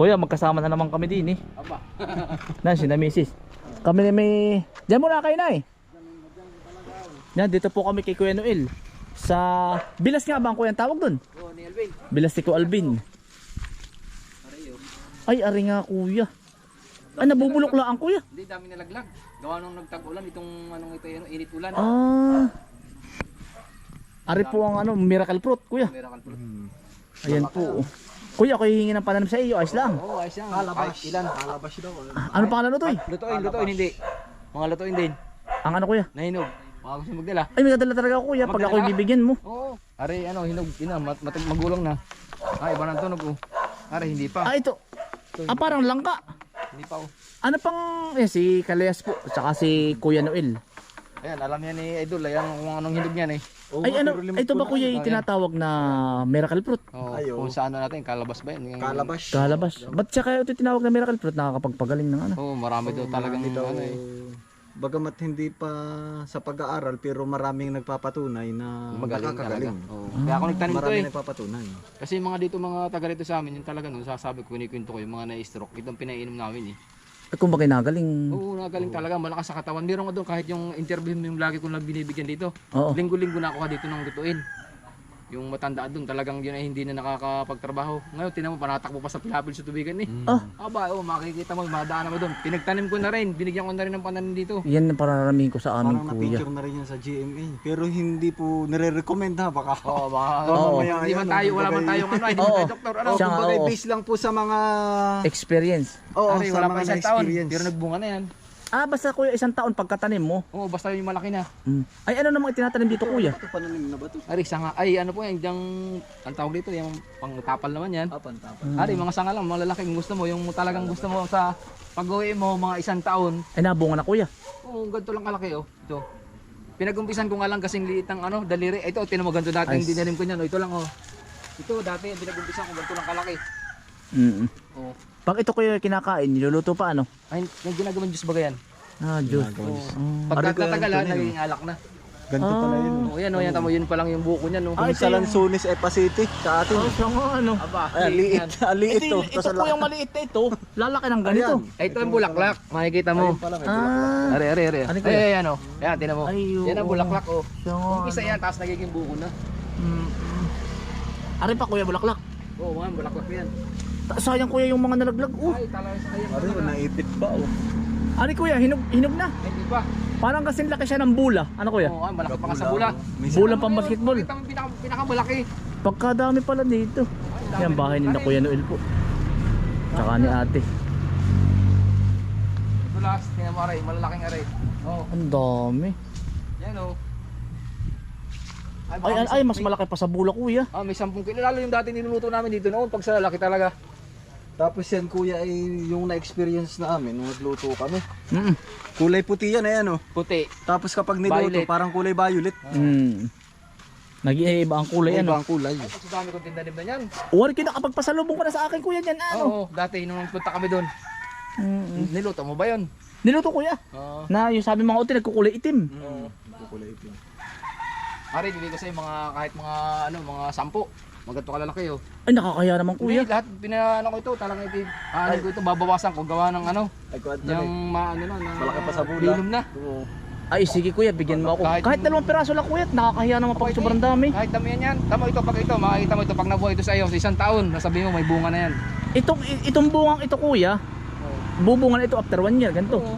Kuya, magkasama na naman kami din eh. Aba. Nan, si na misis. Kami na may... Diyan muna kayo na eh. Yan, dito po kami kay Kuya Noel. Sa... Bilas nga ba ang kuya ang tawag dun? Oo, ni Alvin. Bilas ni Kuya Alvin. Ay, ari nga kuya. Ay, nabubulok lang ang kuya. Hindi, dami nalaglag. Gawa nung nagtag-ulan, itong anong ito, ano, init ulan. Ah. Ari po ang ano, miracle fruit, kuya. Miracle fruit. Ayan po. Kuya, ako hihingi ng pananim sa iyo, ayos lang. Oo, ayos yan. Kahit ilan. Kalabas daw. Ah, Ano pangalan nito eh? Lutuin, lutuin, hindi. Mga lutuin din. Ang ano kuya? Nahinog. Mga gusto magdala. Ay, may dadala talaga ako kuya pag ako Magdala? bibigyan mo. Oo. Are, ano, hinog, ina, mat matag magulang na. Ay, iba ng tunog, oh. Are, hindi pa. Ah, ito. Ah, parang langka. Hindi pa, oh. Ano pang, eh, si Kalayas po, tsaka si Kuya Noel. Ayan, alam yan ni Idol, ayan kung anong hinog niyan, eh. Ay, ano, ito ba kuya yung tinatawag na miracle fruit? Oh. kung saan na natin, kalabas ba yan? Yung- Kalabas. Kalabas. Ba't siya kaya ito tinawag na miracle fruit? Nakakapagpagaling ng ano? Oo, marami daw talagang daw, ano, eh. bagamat hindi pa sa pag-aaral pero maraming nagpapatunay na Magaling talaga. nakakagaling. Oo. Kaya ako nagtanim to, Marami eh. nagpapatunay. Kasi yung mga dito mga taga rito sa amin, yung talaga no, sasabi ko, kinikwento ko yung mga na-stroke, itong pinainom namin eh. Eh, kung bakit nagaling. Oo, nagaling talaga, malakas sa katawan. Meron ko doon kahit yung interview mo yung lagi kong lang binibigyan dito. Oo. Linggo-linggo na ako ka dito ng lutuin. Yung matanda doon, talagang yun ay hindi na nakakapagtrabaho. Ngayon, tinan mo, panatakbo pa sa pilapil sa tubigan eh. Ah, Aba, oh, makikita mo, madaan mo doon. Pinagtanim ko na rin, binigyan ko na rin ng pananim dito. yan ang pararamihin ko sa amin Parang kuya. na-picture na rin yan sa GMA. Pero hindi po nire-recommend ha. Baka Oo, baka, Oo. hindi man tayo, wala man tayong ano, hindi man Oo. tayo doktor, ano. Siya nga, Kumbaga oo. based lang po sa mga Experience. Oo, Ari, sa wala mga pa isang taon, na-experience. pero nagbunga na yan. Ah, basta kuya isang taon pagkatanim mo. Oo, basta yung malaki na. Mm. Ay, ano namang itinatanim dito kuya? Ito pananim na ba ito? Ari, sanga, ay ano po yan, yung, ang tawag dito, yung pang tapal naman yan. Apan, tapan. Ari, mga sanga lang, mga lalaki, kung gusto mo, yung talagang gusto mo sa pag-uwi mo, mga isang taon. Ay, nabunga na kuya. Oo, ganito lang kalaki, oh. Ito. Pinagumpisan ko nga lang kasing liit ng ano, daliri. Ito, tinan mo, ganito dati, hindi dinalim ko niyan, oh. Ito lang, oh. Ito, dati, pinagumpisan ko, ganito lang kalaki. Mm. Oo. Pag ito kuya kinakain, niluluto pa ano? Ay, yung ginagawang juice ba yan? Ah, Diyos. Oo. Pag Ari ko yan, natagalan, ito na yun. naging alak na. Ganito pala yun. Oo, yan, oh, yan, tamo, yun pa lang yung buko niyan, oh. Ah, Kung ito sa yung- Lanzones, Epa City, sa atin. siya nga ano. Aba, Ayan, liit. yan. Ah, liit Ito, to. ito, ito po yung maliit na ito. Lalaki ng ganito. Ay, ito yung bulaklak. Makikita mo. Ah, Are, are, are. Ano Ay, kaya? ay, ano. Yan, tinan mo. Ay, Yan ang oo. bulaklak, oh. siya. Umpisa yan, tapos nagiging buko na. Mm. Ari pa kuya bulaklak. Oo, mga bulaklak yan. Sayang kuya yung mga nalaglag. Uh, Ay, talaga sa kanya. Ari, naipit ba? Oh. ari kuya, hinog, hinog na. Hindi pa. Parang kasing laki siya ng bula. Ano kuya? Oo, ay, malaki pa nga sa bula. May Bulang pang basketball. Kita mo pinaka, pinakamalaki. Pagkadami pala dito. Yan bahay ni na Kuya Noel po. Tsaka ni ate. Ito last, tingnan mo aray, malalaking aray. Oo, Ang dami. yan oh. Ay, ay, ay, mas malaki pa sa bula kuya. Ah, may 10 kilo. Lalo yung dati niluluto namin dito noon, pag sa lalaki talaga. Tapos yan kuya ay yung na-experience namin nung nagluto kami. Mm. Kulay puti yan ayan oh. Puti. Tapos kapag niluto Violet. parang kulay violet. Mm. Nag-iiba ang kulay Iba ano. ang kulay. Sa dami kong tindanim na yan. Uwari kinakapagpasalubong ka na sa akin kuya dyan. Ano? Oo, dati nung punta kami doon. Mm. Niluto mo ba yun? Niluto kuya. Oo. Na yung sabi mga uti nagkukulay itim. Oo. Kulay itim. Ari, bibigay ko sa'yo mga kahit mga ano, mga sampo. Maganto kalalaki oh. Ay nakakaya naman Kuya, kuya. lahat pinaano ko ito, talagang ito, ano ko ito, babawasan ko gawa ng ano, Ay yung maano na, na Malaki pa sa bula. linom na. Oo. Ay sige kuya, bigyan mo ako. Kahit- Kahit dalawang piraso lang kuya, nakakahiya naman pag Okay, sobrang dami. Kahit dami yan yan. Tamo ito pag ito, makikita mo ito pag nabuhay ito sa iyo sa isang taon, nasabi mo may bunga na yan. Itong, itong bungang ito kuya, bubungan ito after one year, ganito. Oo.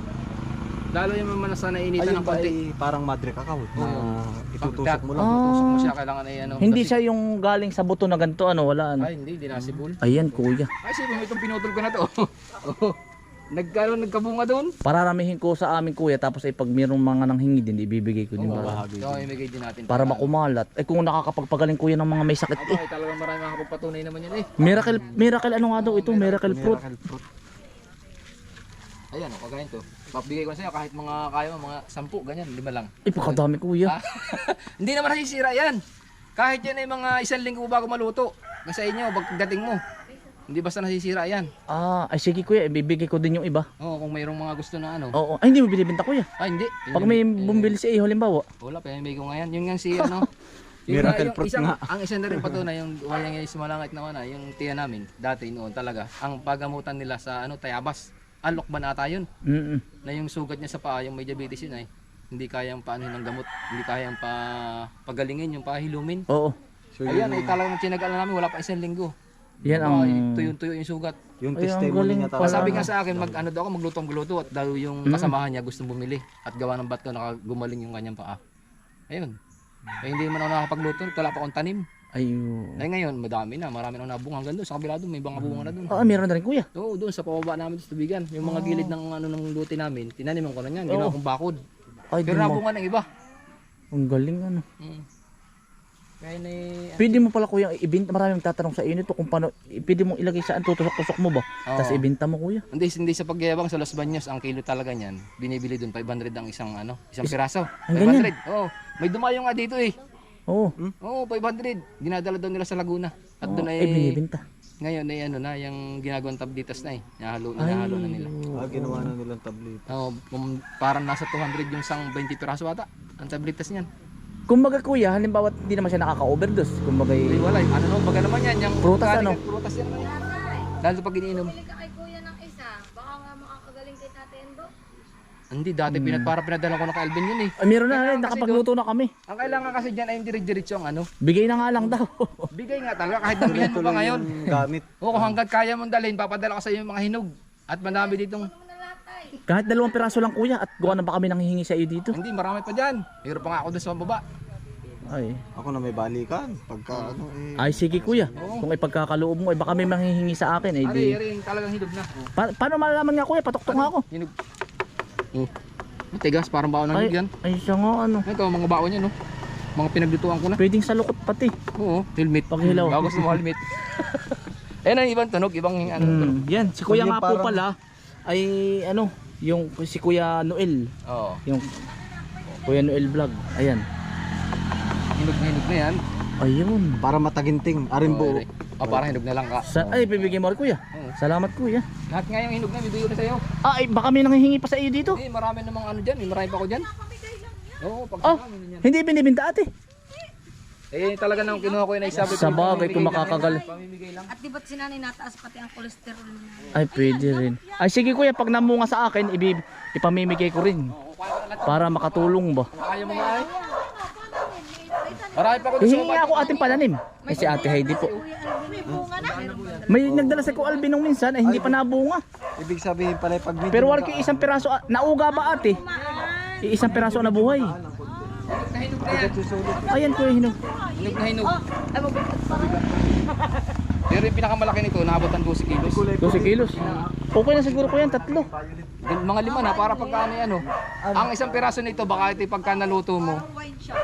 Lalo yung mga nasa nainitan Ayun ng ba konti. ay parang madre cacao na Oo. itutusok mo lang. Ah. Mo siya, kailangan ay ano. Hindi kasi- siya yung galing sa buto na ganito, ano, wala ano. Ay, hindi, dinasibol. Ayan kuya. Ay, sige mo itong pinutol ko na to. Oo. Nagkaroon, nagkabunga doon. Pararamihin ko sa amin kuya tapos ay pag mayroong mga nanghingi din ibibigay ko din para, bahagi. Oo, imigay din natin. para makumalat. Eh kung nakakapagpagaling kuya ng mga may sakit Aba, eh. ay talagang marami makakapagpatunay naman yan eh. Miracle miracle ano nga daw ito? Miracle fruit. Miracle fruit. Ayan, o, kagayan to. Papigay ko na sa'yo kahit mga kaya mo, mga sampu, ganyan, lima lang. Ay pakadami kuya. Ah, hindi naman nasisira yan. Kahit yan ay mga isang linggo bago maluto. Sa inyo, pagdating mo. Hindi basta nasisira yan. Ah, ay sige kuya, ibibigay ko din yung iba. Oo, kung mayroong mga gusto na ano. Oo, ay hindi mo binibenta kuya. Ah, hindi. Pag may bumili si iyo halimbawa. Wala, pinamigay ko ngayon. Yung nga si, ano, Yung, Miracle yung fruit isang, nga. Ang isa na rin patunay, yung wayang yung sumalangit naman na, yung tiya namin, dati noon talaga, ang pagamutan nila sa ano, tayabas. Alok ba nata yun? Mm-mm. Na yung sugat niya sa paa, yung may diabetes yun ay, hindi kayang paanuhin ng gamot, hindi kayang pa pagalingin, yung pahilumin. Oo. So, Ayan, ay talagang tinagal namin, wala pa isang linggo. Yan ang... Tuyo-tuyo yung sugat. yung Ay, ang testimony galing niya pala. talaga. Sabi nga sa akin, mag ano daw ako, magluto ang guluto at daw yung kasamahan niya gustong bumili at gawa ng bato nakagumaling yung kanyang paa. Ayun. Eh, hindi man ako nakakapagluto, wala pa akong tanim. Ayun. Eh ngayon, madami na, marami na nabunga hanggang doon sa kabila doon, may mga bunga na doon. Ah, meron na rin kuya. Oo, doon sa pababa namin sa tubigan, yung mga gilid ng ano ng luti namin, tinaniman ko na yan, ginawa kong bakod. Ay, Pero di mo- nabunga ng iba. Ang galing ano. Mm. Kaya na eh, Pwede mo pala kuya ibenta, marami magtatanong sa iyo nito kung paano, pwede mong ilagay saan, tutusok-tusok mo ba? Oo. Tapos ibenta mo kuya. hindi, hindi sa pagyayabang sa Los Baños, ang kilo talaga niyan, binibili doon 500 ang isang ano, isang piraso. ang ganyan? 500. Oo. May dumayo nga dito eh. Oo. Oo, 500. Dinadala daw nila sa Laguna. At doon ay, Ay, binibenta. ngayon ay ano na, yung ginagawang tablitas na eh. Nahalo, nahalo na nila. Ah, ginawa na nilang tablet. Oo, um, parang nasa 200 yung isang 20 piraso ata. Ang tablitas niyan. Kumbaga kuya, halimbawa hindi naman siya nakaka-overdose. Kumbaga Ay, wala. eh. Ano no, baga naman yan. Yung Prutas, ano? Prutas yan naman yan. Lalo pag iniinom. Hindi, dati Hmm. pinat, para pinadala ko na kay Alvin yun eh. Ay, meron na Kailangan rin, kasi nakapagluto na kami. Ang kailangan kasi dyan ay hindi diretso ang ano. Bigay na nga lang daw. Bigay nga talaga kahit damihan mo pa ngayon. Yung gamit. Oo, hanggat kaya mong dalhin, papadala ko sa iyo yung mga hinog. At madami ditong? Kahit dalawang piraso lang kuya at gawa na ba kami nanghihingi sa iyo dito? Hindi, marami pa dyan. Mayroon pa nga ako doon sa baba. Ay. Ako na may balikan. Pagka ano eh. Ay sige kuya, kung ipagkakaloob mo, ay baka may manghihingi sa akin, ay Ari, di. ari, talagang hinog na. Pa- paano malalaman nga kuya, patuktok nga ako. Hinog. Oh. Matigas, parang baon ng Ay, yan. ay siya nga ano. Ito, mga baon yan, no? Mga pinaglutuan ko na. Pwedeng sa lukot pati. Oo, helmet. Paghilaw. Bago gusto mo helmet. Ayan ang ibang tunog, ibang ano. tunog. Mm, yan, si kuya nga po pala, ay ano, yung si kuya Noel. Oo. Yung kuya Noel vlog. Ayan. Hinog na hinog na yan. Ayun. Para mataginting. Arin Oo, ari. Oh, parang hinog na lang ka. Sa, ay, bibigyan mo rin kuya. Oo. Salamat kuya. Lahat nga yung hinog na, bibigyan ko na sa'yo. Ah, ay, baka may nanghihingi pa sa iyo dito. Eh, marami namang ano dyan, may marami pa ako dyan. Oo, pag Oh, hindi binibinta ate. Eh, talaga nang kinuha ko yun ay sabi ko. Sa bagay, kung makakagal. Pamimigay lang. At di ba't sinanay nataas pati ang kolesterol niya? Ay, pwede rin. Ay, sige kuya, pag namunga sa akin, ibi, ipamimigay ko rin. Para makatulong ba? Kaya mo nga eh. Marami pa ako doon sa Hihingi ako ating pananim. Eh, si ate Heidi po. May bunga na. May nagdala sa ko Alvin nung minsan, ay hindi pa nabunga. Ibig sabihin pala pag medyo Pero wala ko isang piraso, ah, nauga ba ate? Isang piraso na buhay. Hinog na yan. Ayan kuya, hinog. Hinog na hinog. Pero yung pinakamalaki nito, naabot ng 12 kilos. 12 kilos. Okay na siguro ko yan, tatlo. Yung Mga lima na, para pagka ano yan, oh. Ang isang piraso nito, baka ito pagka naluto mo,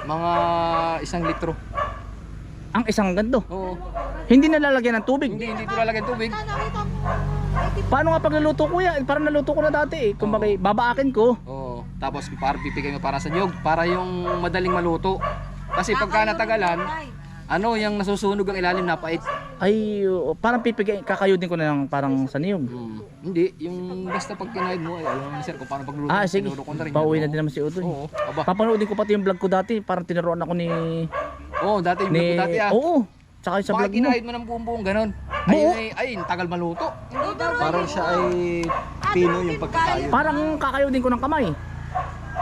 mga isang litro. Ang isang ganto. Oo. Hindi nalalagyan ng tubig. Hindi, hindi ito lalagyan tubig. Paano nga pagluluto kuya? Eh, Parang naluto ko na dati eh. Kung bagay, babaakin ko. Oo. Tapos para pipigay mo para sa niyog, para yung madaling maluto. Kasi pagka natagalan, ano, yung nasusunog ang ilalim napait. Ay, oh, parang pipigay, kakayudin ko na lang parang sa niyog. Hmm. Hindi, yung basta pag kinaid mo, ay alam mo na sir kung paano pagluto. Ah, sige. Ko na rin Pauwi na din naman si Utoy. Oo. Aba. Papanoodin ko pati yung vlog ko dati. Parang tinuruan ako ni... Oo, dati yung ni vlog ko dati ah. Oo. Tsaka yung sa Baka vlog mo. kinaid mo ng buong buong ganun. Ay, Oo. ay, ay, tagal maluto. Parang siya ay pino yung pagkakayo. Parang kakayudin ko ng kamay.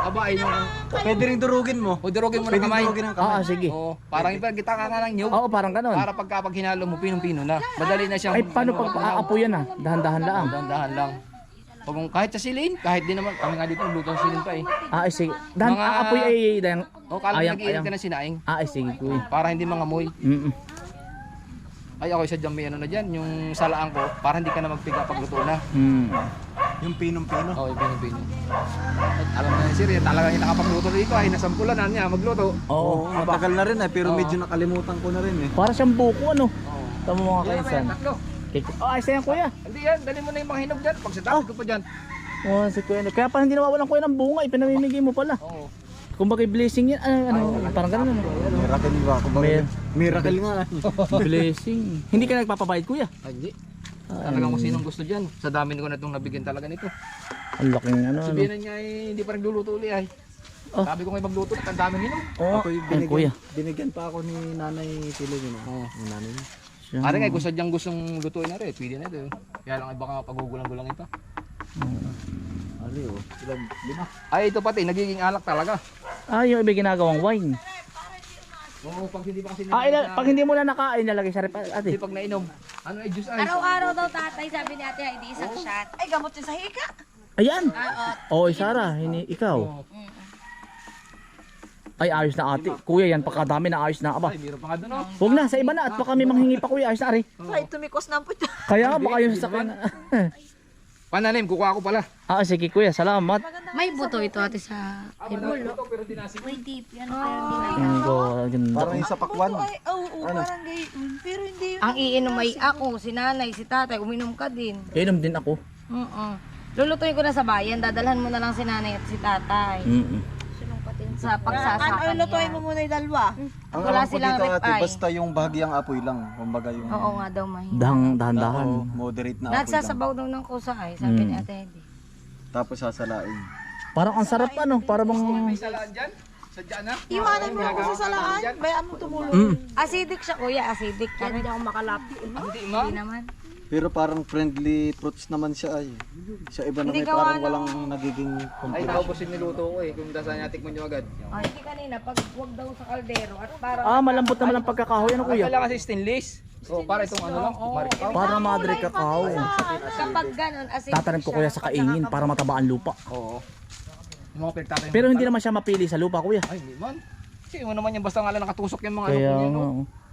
Aba, ay yung, Pwede rin durugin mo. o durugin mo ng Pwede kamay. durugin ng kamay. Ah, sige. Oo, parang iba kita ka ng nyug. Oo, parang ganon. Para pagka pag hinalo mo, pinong-pino na. Madali na siyang... Ay, paano pag aapuyan na? Dahan-dahan lang. Dahan-dahan lang. Pag kung kahit sa silin, kahit di naman, kami nga dito nagluto ng silin pa eh. Ah, ay, sige. Dahan, Mga- aapoy ay... Dahan, O, kala ayang, nag-iinit ayang. ka ng sinaing. Ah, ay, sige, kuya. Para hindi mga amoy. Mm Ay, ako isa dyan may ano na dyan, yung salaan ko, para hindi ka na magpiga pagluto na. mm. Yung pinong-pino. Oo, yung pinong-pino. At alam na ni Sir, eh, talagang yung nakapagluto dito ay nasampulan na niya magluto. Oo. Oo, matagal na rin eh. Pero Oo. medyo nakalimutan ko na rin eh. Para siyang buko, ano? Oo. Tama mo mga Yan naman kaisan. yan, tatlo. Oh, ayos na yan, kuya. Hindi yan, dali mo na yung mga hinog dyan. Pag sa dami ko pa dyan. Oh, si kuya. Kaya pa hindi nawawalan kuya ng bunga. Ipinamimigay mo pala. Oo. Kung bagay blessing yan. Ano, ano parang ganun, ano? Miracle ba? Kumbaga, Mer- miracle nga. eh. blessing. Hindi ka nagpapabayad, kuya. Ay, hindi. Talagang kung sinong gusto dyan. Sa dami ko na itong nabigyan talaga nito. Ang laking ano, ano. Sabihin na niya eh, hindi pa rin luluto uli ay. Oh. Sabi ko ngayon magluto at ang. Oo, Ako'y ay, kuya. binigyan, binigyan pa ako ni Nanay Pilipino. Oo. Yung nanay niya. Siya. Pare nga, gusto diyang gustong lutuin na rin. Pwede na ito. Kaya lang ay baka pagugulang-gulangin pa. Ali oh. Ilan? Lima. Ay, ito pati, nagiging alak talaga. Ah, yung iba ginagawang wine. Oo, pag hindi pa kasi Ah, ila, pag hindi mo na nakain, nalagay sa rep, Hindi ate. pag nainom. Ano ay juice ice? Araw-araw daw tatay, sabi ni ate, hindi isang shot. Ay, gamot yun sa hika. Ayan. Oo. Oo, Sara, hini, ikaw. Ay, ayos na ate. Kuya, yan, pagkadami na ayos na. Aba, Ay, meron pa nga doon oh. huwag na, sa iba na. At baka may manghingi pa kuya, ayos na, ari. Ay, tumikos na po ito. Kaya baka yung sasakyan. Pananim, kukuha ko pala. ah, sige kuya, salamat. May buto ito ate sa dinasi. May deep yan, pero hindi na Ang go, ganda. Parang yung sa pakwan. Ay, oo, oo, parang gayon. Pero hindi yun. Ang iinom ay ako, si nanay, si tatay, uminom ka din. Inom din ako. Oo. Lulutuin ko na sa bayan, dadalhan mo na lang si nanay at si tatay. Mm Sa Ano, pagsasakan lutuin niya. mo muna yung dalawa. Ang Wala alam ko silang dito ate, rip-eye. basta yung bahagyang apoy lang. Kumbaga yung Oo nga daw, mahi. Dahang, dahan-dahan. Moderate na apoy lang. Nagsasabaw daw ng kusa ay, sabi Mm. ni ate Hedy. Tapos sasalain. Parang ang sarap ano, para bang... May salaan dyan? Sadya na? Iwanan mo ako sa salaan. Bayaan mo tumulong. Mm. Acidic siya kuya, acidic. Kaya hindi ako makalapit. Hindi ma. Hindi naman. Pero parang friendly fruits naman siya ay. Sa iba Hindi naman gawa parang ng- walang nagiging Ay, complication. naubos yung niluto ko eh. Kung dasa niya, tikman nyo agad. Oh, hindi kanina, pag wag daw sa kaldero at para Ah, malambot naman ang pagkakahoy. Ano kuya? Kailangan kasi stainless. Oh, para itong ano lang, marikaw. Para madre kakao. kapag ganun, acidic Tatanim ko kuya sa kaingin para mataba ang lupa. Oo. Yung mga pinagtatanim. Pero hindi naman siya mapili sa lupa kuya. Ay, hindi man. Kasi mo naman yung basta nga lang nakatusok yung mga Kaya ano nga. no? oh.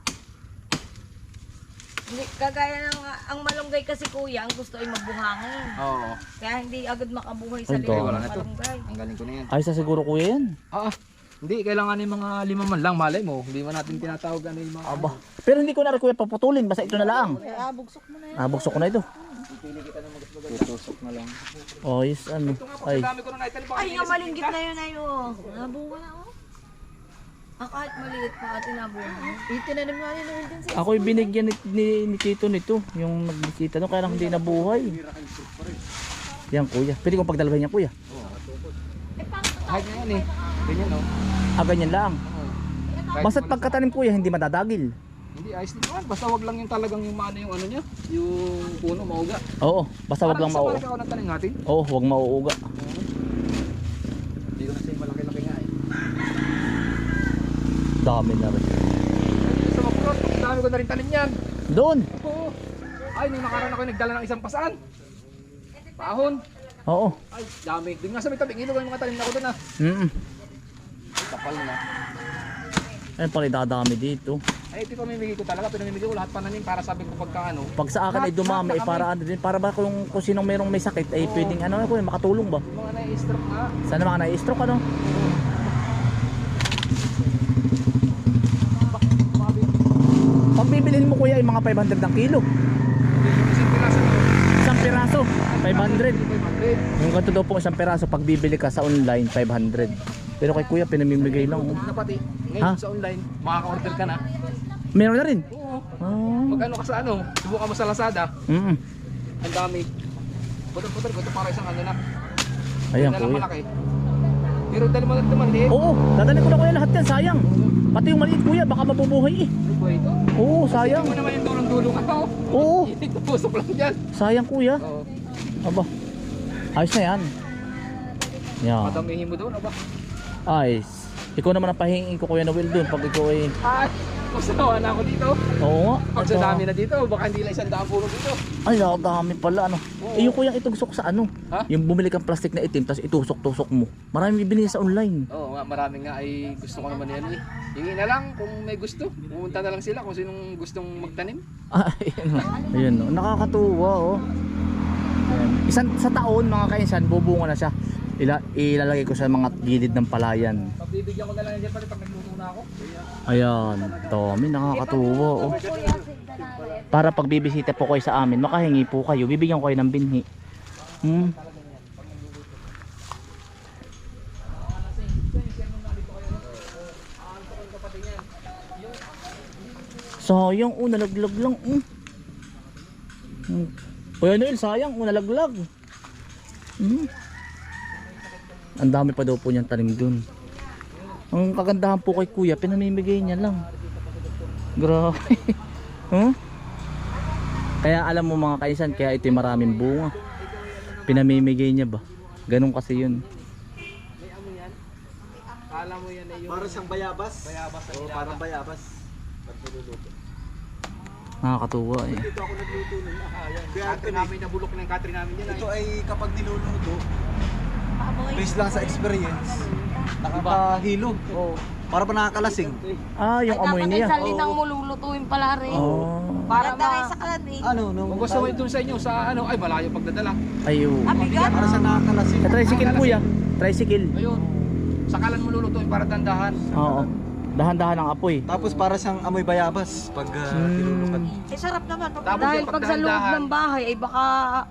Hindi, kagaya ng ang malunggay kasi kuya, ang gusto ay mabuhangin. Oo. Kaya hindi agad makabuhay sa Ay, lilim. Wala ng na to. malunggay. Ang galing ko na yan. Ayos na siguro kuya yan. Ah, ah. hindi. Kailangan yung mga lima man lang. Malay mo. Hindi man natin tinatawag ano yung mga... Aba. Pero hindi ko na rin kuya paputulin. Basta ito na lang. Ah, bugsok mo na yan. Nabukso ko na ito. Tutusok na lang. Oh, yes, ano. Ay. Ay, nga malinggit na yun ay oh. Nabuwa na oh. Ah, kahit maliit pa at inabuhay. Itinanim nga ni Noel din sa Ako'y binigyan ni, ni, ni Tito nito. Yung nagbisita no. Kaya lang hindi nabuhay. Yan kuya. Pwede kong pagdalawan niya kuya. Kahit nga yan eh. Ganyan no. Ah, ganyan lang. Kahit Basta't pagkatanim kuya, hindi madadagil. Hindi, ayos din naman. Basta wag lang yung talagang yung maano yung ano niya. Yung puno, mauga. Oo, basta wag lang Parang mauuga. Sa ako ng tanim natin. Oo, wag mauuga. Hindi ko na siya malaki-laki nga eh. Dami na rin. Sa ang dami ko na rin tanim yan. Doon. Oo. Ay, may nakaraan ako nagdala ng isang pasaan. Pahon. Oo. Ay, dami. Doon nga sa may tabing ilog yung mga tanim na ko doon ah. Mm Ay, kapal na. Ayun pala dadami dito. Ay, ito pamimigay ko talaga. Pinamimigay ko lahat pananim para sabi ko pagka ano. Pag sa akin ay dumami, eh, para ano din, para ba kung, kung sinong merong may sakit, ay pwedeng ano, kuya, makatulong ba? Mga nai-stroke nga. Sana mga na-stroke ano? Pag ay mga 500 ang kilo. Isang piraso. Isang piraso, 500. 500. Yung ganito daw po isang piraso pag bibili ka sa online, 500. Pero kay kuya pinamimigay lang. oh. Ha? ngayon sa online, makaka-order ka na. Meron na rin. Oo. Oh. Mag-ano ka sa ano, subukan mo sa Lazada. Mm Ang dami. Putol-putol ko ito para isang ano na. Ayan lang kuya. malaki. Pero dali mo ito maliit. Oo, dadalhin ko na kuya lahat yan, sayang. Pati yung maliit kuya, baka mabubuhay eh. Ano ba ito? Oo, sayang. Hindi mo naman yung dulong-dulo ka to. Oo, Pusok lang dyan. sayang kuya. Oo. Aba, ayos na yan. Yan. Madamihin mo doon, aba. Ayos. Ikaw naman ang pahingin ko kuya Noel doon pag ikaw ay... Ay, masawa na ako dito. Oo nga. Pag sa dami na dito, baka hindi lang isang daang puno dito. Ay, dami pala ano. Eh yung kuyang itusok sa ano? Ha? Yung bumili kang plastic na itim tapos itusok-tusok mo. Marami bibili sa online. Oo nga, marami nga ay gusto ko naman yan eh. Hingi na lang kung may gusto. Pumunta na lang sila kung sinong gustong magtanim. Ano. Ayun, no. nakakatuwa oh. Ayan. Isang sa taon mga kainsan, bubunga na siya. Ila, ilalagay ko sa mga gilid ng palayan. Pagbibigyan ko na lang yan pala pag nagluto. Ayan, dami nakakatuwa oh. Para pag bibisita po kayo sa amin, makahingi po kayo, bibigyan ko kayo ng binhi. Hmm. Sayang, oh, nalaglag lang. Mm. Mm. Kuya Noel, sayang, oh, nalaglag. Mm. Ang dami pa daw po niyang tanim dun. Ang kagandahan po kay kuya, pinamimigay niya lang. Grabe. huh? Kaya alam mo mga kaisan, kaya ito maraming bunga. Pinamimigay niya ba? Ganun kasi yun. Para siyang bayabas. Bayabas. Oo, parang bayabas. Pag niluluto. Nakakatuwa eh. Dito ako nagluto nun. Kaya Katri namin nabulok ng katri namin yan. ito ay kapag niluluto, based lang sa experience, nakakahilo. Oo. Para pa nakakalasing. Ah, yung amoy Dapat niya. ay salitang mo lulutuin pala rin. Oh. Para Taray ma... sa kalan eh. Ano, nung Kung gusto mo doon sa inyo, sa ano, ay malayo pagdadala. Ayo. Ah, bigat. para sa nakakalasing. Sa tricycle kuya. Tricycle. Ayun. Sakalan mo lulutuin para dandahan. Oo. Dahan-dahan ang apoy. Tapos para siyang amoy bayabas pag uh, nilulukat. Eh, sarap naman. Pag Tapos Dahil yung pag sa loob pagdahan-dahan. ng bahay ay baka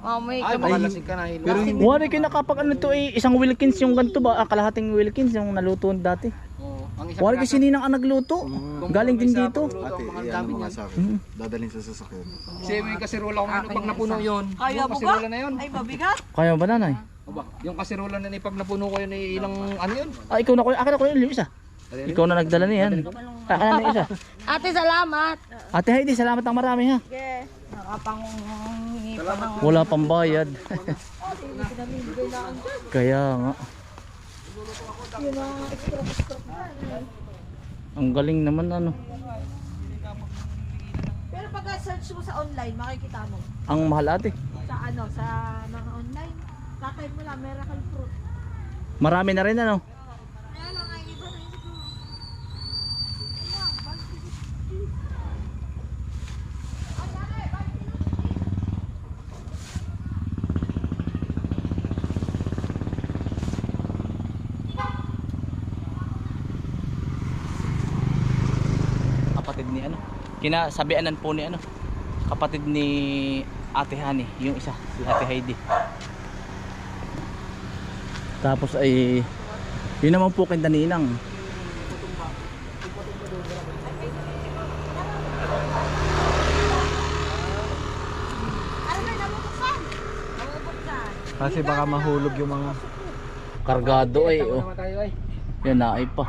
mamay Ay, ka baka lasing ka na. Hilo. Pero hindi. Wala kayo nakapag ano to eh, isang Wilkins yung ganito ba? Ah, kalahating Wilkins yung naluto dati. Oo. Ang isang Wala kayo piraso, sininang ang nagluto. kung Galing din isa dito. Ate, ang mga iyan dami mo nga niyan. sa akin. Hmm. Dadalhin sa sasakyan. Kasi may kasirola ko ngayon, pag napuno yun. Kaya yung mo ba? kasirola na yun. Ay, mabigat. Kaya ba nanay? Yung kasirola na yun, pag napuno ko yun, ay ilang ano yun? Ah, ikaw na kuya. Akin na kuya yung isa. Ikaw na nagdala niyan. Akin na isa. Ate, salamat. Ate Heidi, salamat ng marami ha. Sige. Nakapangungi pa ng... Wala pang bayad. Kaya nga. Ang galing naman ano. Pero pag search mo sa online, makikita mo. Ang mahal ate. Sa ano, sa mga online. Takay mo lang, miracle fruit. Marami na rin ano. Kaya lang, ay iba na yun siguro. Kapatid ni ano. Kinasabianan po ni ano. Kapatid ni Ate Hani, yung isa, si Ate Heidi. Tapos ay yun naman po kay Daninang. Kasi baka mahulog yung mga... Kargado ay oh. Tayo ay. Yan na ay pa.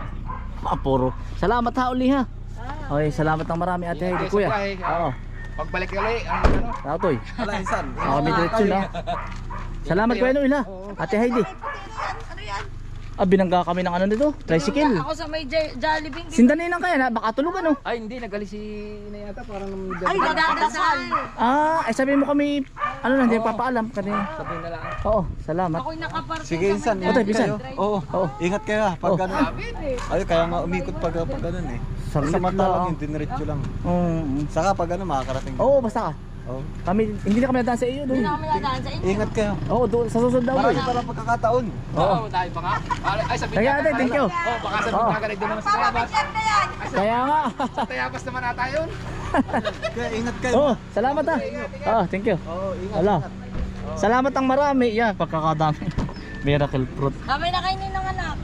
Ah. Salamat ha uli ha. Okay, salamat ng marami Ate Heidi kuya. Oo. Pagbalik ka ulit, ang ano, Tatoy. Ala, insan. Ako kami diretso na. Salamat kuya Noel ha. Ate Heidi. Ano yan? Ah, binangga kami ng ano nito? Tricycle. Ako sa may J- Jollibee. Sindanin lang kaya na, baka tulugan oh. Ay, hindi, nagalis si na yata, parang nang Ay, Nagdadasal. Ah, ay sabihin mo kami, ano na, hindi papaalam kanina. Sabihin na lang. Oo, salamat. Ako'y nakaparking Sige, insan. Ingat bisan. Oo. Oo. Ingat kayo ha. Pag ganun. Ay, kaya nga umikot pag, pag ganun eh. Saglit Samantalang lang. yung diniretso lang. Mm. Saka pag ano, makakarating. Oo, basta ka. Oo. Kami, hindi na kami nadaan sa iyo doon. Hindi na kami nadaan sa inyo. Ingat kayo. Oo, doon, sa susunod daw Marami eh. pa lang pagkakataon. Oo, tayo pa nga. Ay, Ay, sabihin Kaya niya, ate, thank you. Oh, baka sabihin Oo. ka agad doon naman sa Tayabas. Kaya nga. Sa Tayabas naman ata yun. Kaya ingat kayo. Oo, salamat ha. Oo, thank you. Oo, ingat. Ala. Salamat ang marami. Yan, pagkakadami. Miracle fruit. Kami na kainin ng anak.